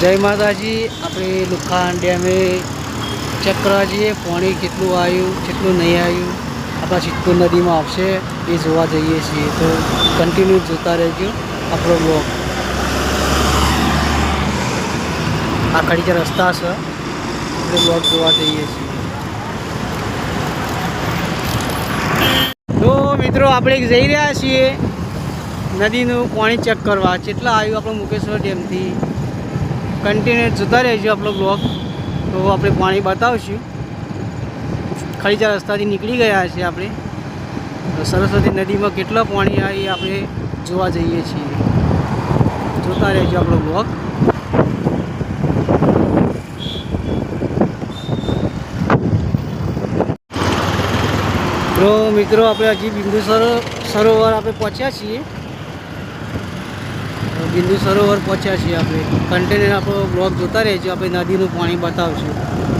જય માતાજી, આપણે લુખાન ડેમે ચેક કરવા જઈએ પાણી કેટલું આવ્યું કેટલું નહીં આવ્યું આપણા ચિત્તુર નદીમાં આવશે, એ જોવા જઈએ છીએ. તો કન્ટિન્યુ જોતા રહેજો આપણો બ્લોગ આ ખડીચા રસ્તા છે, આપણે બ્લોગ જોવા જઈએ છીએ. તો મિત્રો, આપણે જઈ રહ્યા છીએ. નદીનું પાણી ચેક કરવા. કેટલા આવ્યું આપણે મુકેશ્વર ડેમથી? કન્ટિન્યુ જોતા રહેજો આપણો બ્લોગ તો આપણે પાણી બતાવશું. ખડીચા રસ્તાથી નીકળી ગયા છીએ આપણે, તો સરસ્વતી નદીમાં કેટલા પાણી આવી આપણે જોવા જઈએ છીએ. જોતા રહેજો આપણો બ્લોગ તો મિત્રો, આપણે હજી બિંદુ સરો- સરોવર આપણે પહોંચ્યા છીએ. બિંદુ સરોવર પહોંચ્યા છીએ આપણે. કન્ટેનર આપણો બ્લોક જોતા રહેજો. આપણે નદીનું પાણી બતાવશું.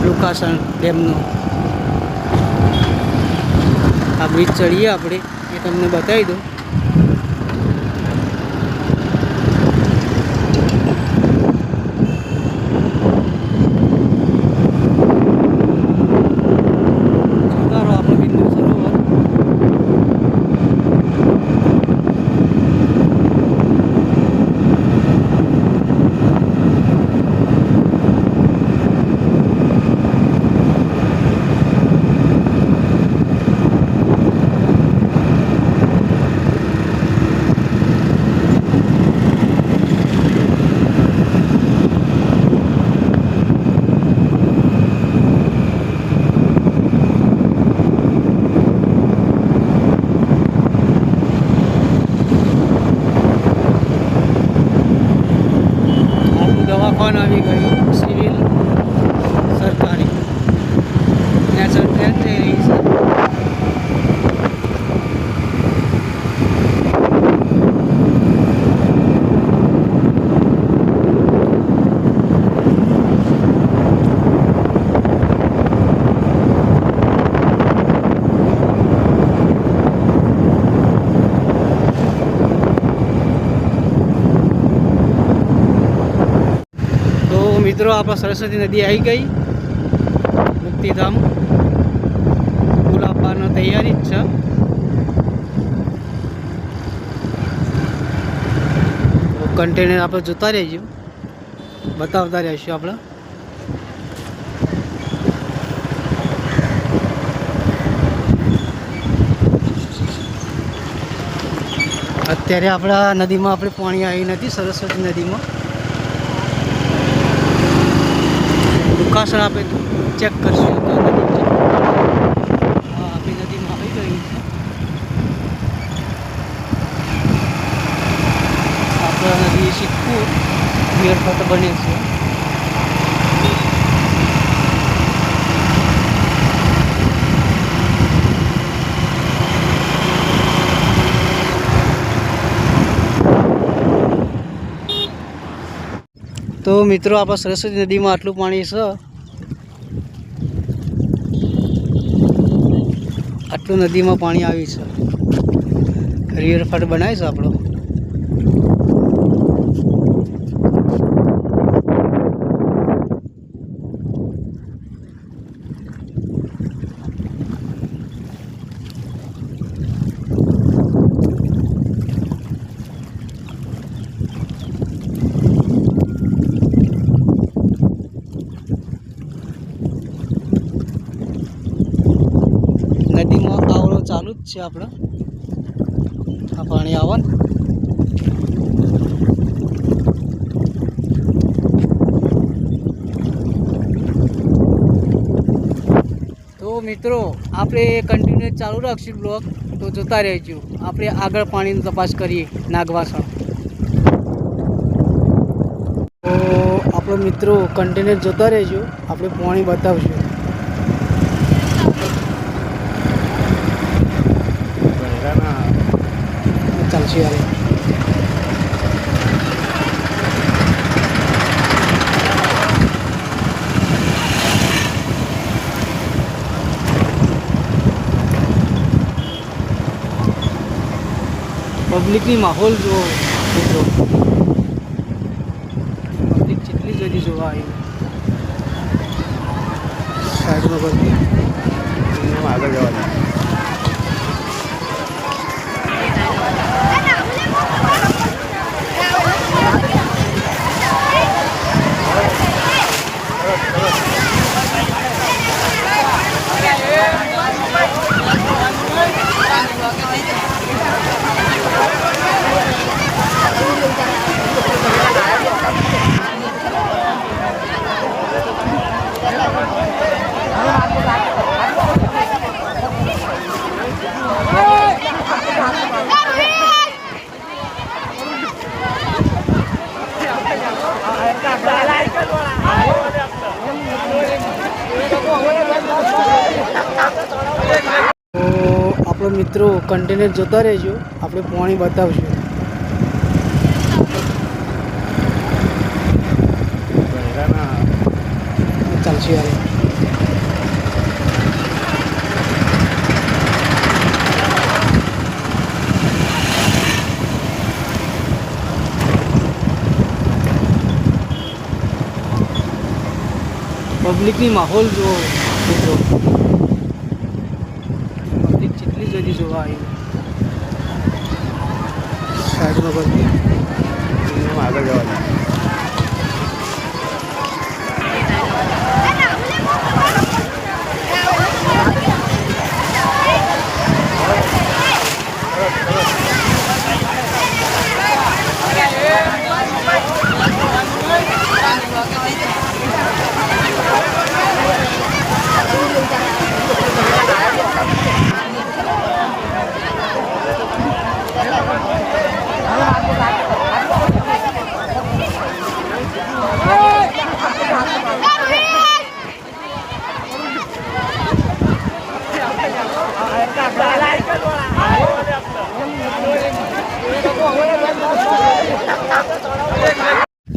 લુકાસણ ડેમનું. આ બ્રિજ ચડીએ આપણે. એ તમને બતાવી દઉં જોતા રહો આપણો બિંદુ સરોવર આપણું દવાખાનું આવી ગયું. મિત્રો, આપણા સરસ્વતી નદી આવી ગઈ. મુક્તિધામ. પુલ આપવાની તૈયારી જ છે. કન્ટેનર આપણે જોતા રહીશું. બતાવતા રહીશું આપણે. અત્યારે આપણા નદીમાં આપણે પાણી આવી નથી, સરસ્વતી નદીમાં. દુકાસણ આપણે ચેક કરશું. તો નદી આપણી નદીમાં આવી ગઈ છે. આપણા નદી સિક્કુર વિયરફટ બને છે. તો મિત્રો, આપણા સરસ્વતી નદીમાં આટલું પાણી છે. આટલું નદીમાં પાણી આવી છે. રિવરફ્રન્ટ બનાવીશું આપણો નદીમાં આવડો ચાલુ જ છે આપણે. આ પાણી આવે તો મિત્રો, આપણે કન્ટિન્યુ ચાલુ રાખશું બ્લોગ તો જોતા રહેજો. આપણે આગળ પાણીની તપાસ કરીએ, નાગવાસણ. તો આપણો મિત્રો કન્ટિન્યુ જોતા રહેજો. આપણે પાણી બતાવશું. ચાલશે યાર પબ્લિકની માહોલ જુઓ મિત્રો. પબ્લિક જેટલી જલ્દી જોવા આવી. સાઈડમાં આગળ જવા તો આપણો મિત્રો કન્ટેનર જોતા રહેજો. આપણે પાણી બતાવશું. ચાલશે યાર. પબ્લિકની માહોલ જો મિત્રો જોવા આવી સાઈડમાં બધી આગળ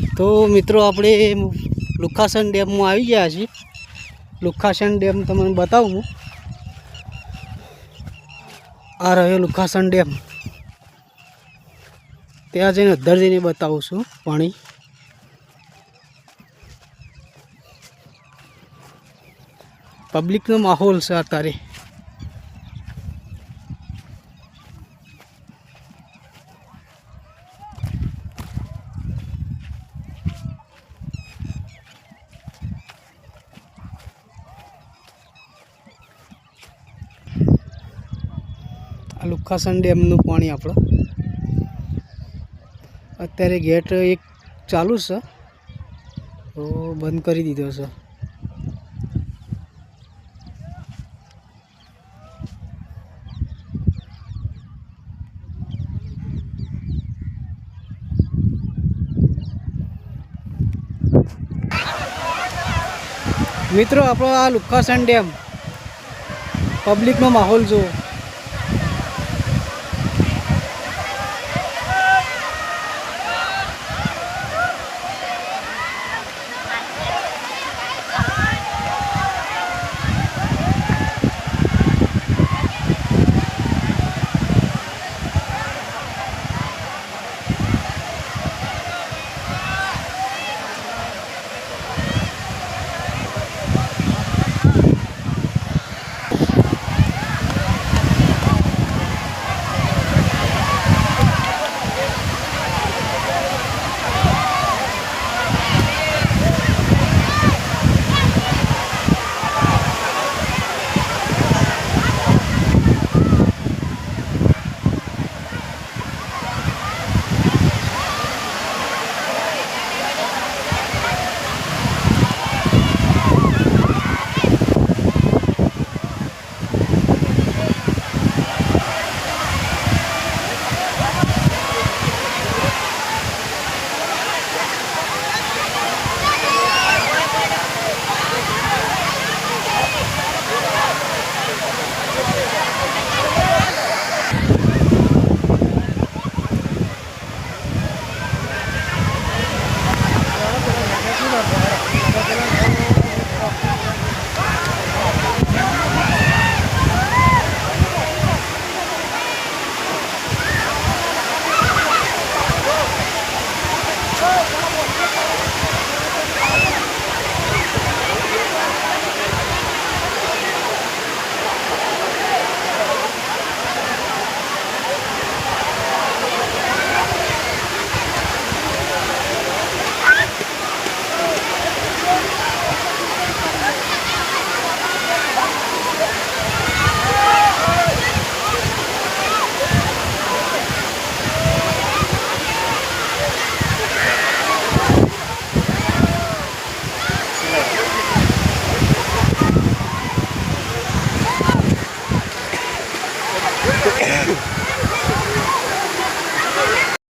તો મિત્રો, આપણે લુખાસન ડેમમાં આવી ગયા છીએ. લુખાસન ડેમ તમને બતાવું હું. આ રહ્યો લુખાસન ડેમ. ત્યાં જઈને અધર જઈને બતાવું છું પાણી. પબ્લિકનો માહોલ છે અત્યારે. લુખાસન ડેમનું પાણી આપણે. અત્યારે ગેટ એક ચાલુ છે. તો બંધ કરી દીધો છે. મિત્રો, આપણો આ લુખાસન ડેમ પબ્લિકનો માહોલ જુઓ.